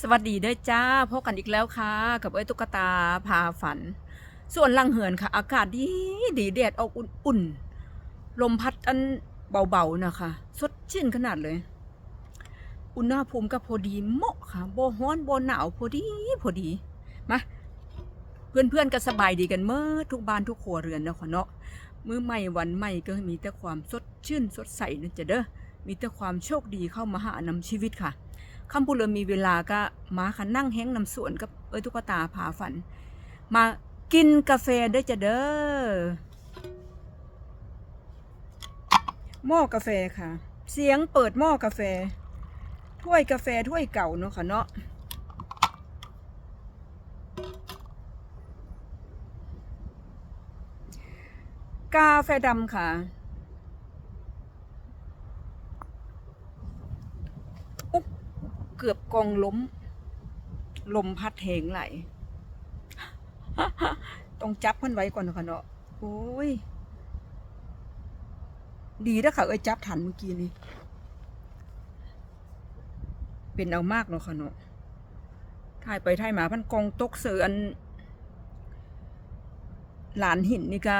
สวัสดีเด้อจ้าพบกันอีกแล้วค่ะ กับเอ้ยตุ๊กตาพาฝัน ส่วนลังเหินค่ะ อากาศดีดีแดดออกอุ่นๆ ลมพัดอันเบาๆนะคะ สดชื่นขนาดเลย อุณหภูมิก็พอดีเหมาะค่ะโบฮ้อนโบหนาวพอดีพอดีมาเพื่อนๆก็สบายดีกันเมื่อทุกบ้านทุกครัวเรือนนะค่ะเนาะมื้อใหม่วันใหม่ก็มีแต่ความสดชื่นสดใสนะจ๊ะเด้อมีแต่ความโชคดีเข้ามาหานำชีวิตค่ะ คำพูดเลยมีเวลาก็มาค่ะนั่งแห้งนำสวนกับเอ้ยตุ๊กตาผาฝัน มากินกาแฟได้จะเด้อหม้อกาแฟค่ะ เสียงเปิดหม้อกาแฟ ถ้วยกาแฟถ้วยเก่าเนาะค่ะเนาะกาแฟดำค่ะ อุ๊บเกือบกองล้ม ลมพัดเหงไหล ต้องจับมันไว้ก่อนนะค่ะเนาะโอ้ย ดีนะค่ะเอ้ยจับทันเมื่อกี้นี้ เป็นเอามากเนาะค่ะเนาะถ่ายไปถ่ายมาพันกองตกเสืออัน หลานหินนี่ก็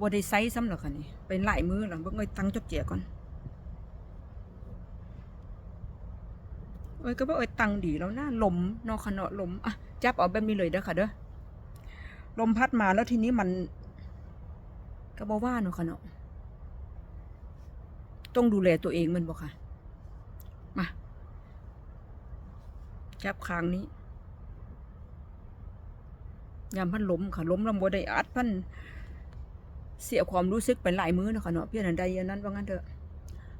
บไดไซส์ซ้ำหรอกค่ะนี่เป็นหลายมือหลังเบิ่งเอ้ยตั้งจบเจียก่อน เอ้ยก็ว่าเอ้ยตังดีแล้วนะลมเนอขนาะลมอะจับเอาแบบนี้เลยเด้อค่ะเด้อลมพัดมาแล้วทีนี้มันก็บอกว่าเนาะค่ะเนาะต้องดูแลตัวเองมันบอค่ะ มา จับคางนี้ยามพันล้มค่ะล้มล้วบ่ได้อัดพันเสียความรู้สึกเป็นหลายมื้อเนาะค่ะเนาะเพี่อนอันใดอันนั้นว่างั้นเถอะ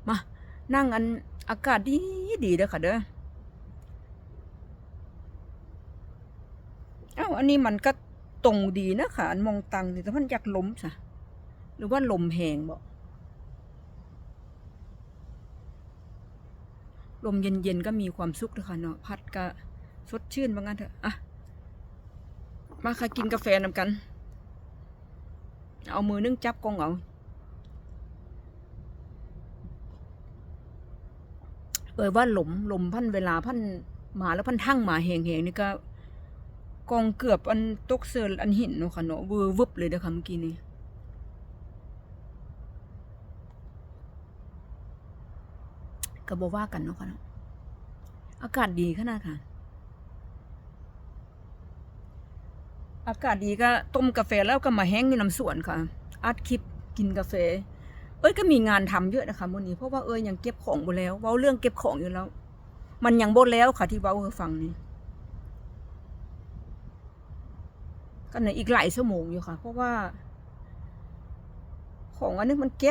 มานั่งอันอากาศดีดีเด้อค่ะเด้อาวอันนี้มันก็ตรงดีนะค่ะอันมองตังนี่แต่มันอยากล้มซะหรือว่าลมแหงบ่ลมเย็นๆก็มีความสุขเลยค่ะเนาะพัดก็สดชื่นว่างั้นเถอะอะมาค่ะกินกาแฟนำกัน เอามือนึ่งจับกองเอาเออว่าหลมลมพันเวลาพันมาแล้วพันทั้งมาแหงๆนี่ก็ กองเกือบอันตกเสืออันหินเนาะค่ะเนาะเวอร์วึบเลยเด้อค่ะเมื่อกี้นี้ก็บ่ว่ากันเนาะค่ะเนาะอากาศดีขนาดค่ะ อากาศดีก็ต้มกาแฟแล้วก็มาแห้งอยู่น้ำสวนค่ะ อัดคลิปกินกาแฟ เอ้ยก็มีงานทำเยอะนะคะวันนี้เพราะว่าเอ้ยยังเก็บของบ่แล้ว เว้าเรื่องเก็บของอยู่แล้ว มันยังบ่แล้วค่ะที่เว้าให้ฟังนี่ ก็ในอีกหลายชั่วโมงอยู่ค่ะ เพราะว่า ของอันนี้มันเก็บ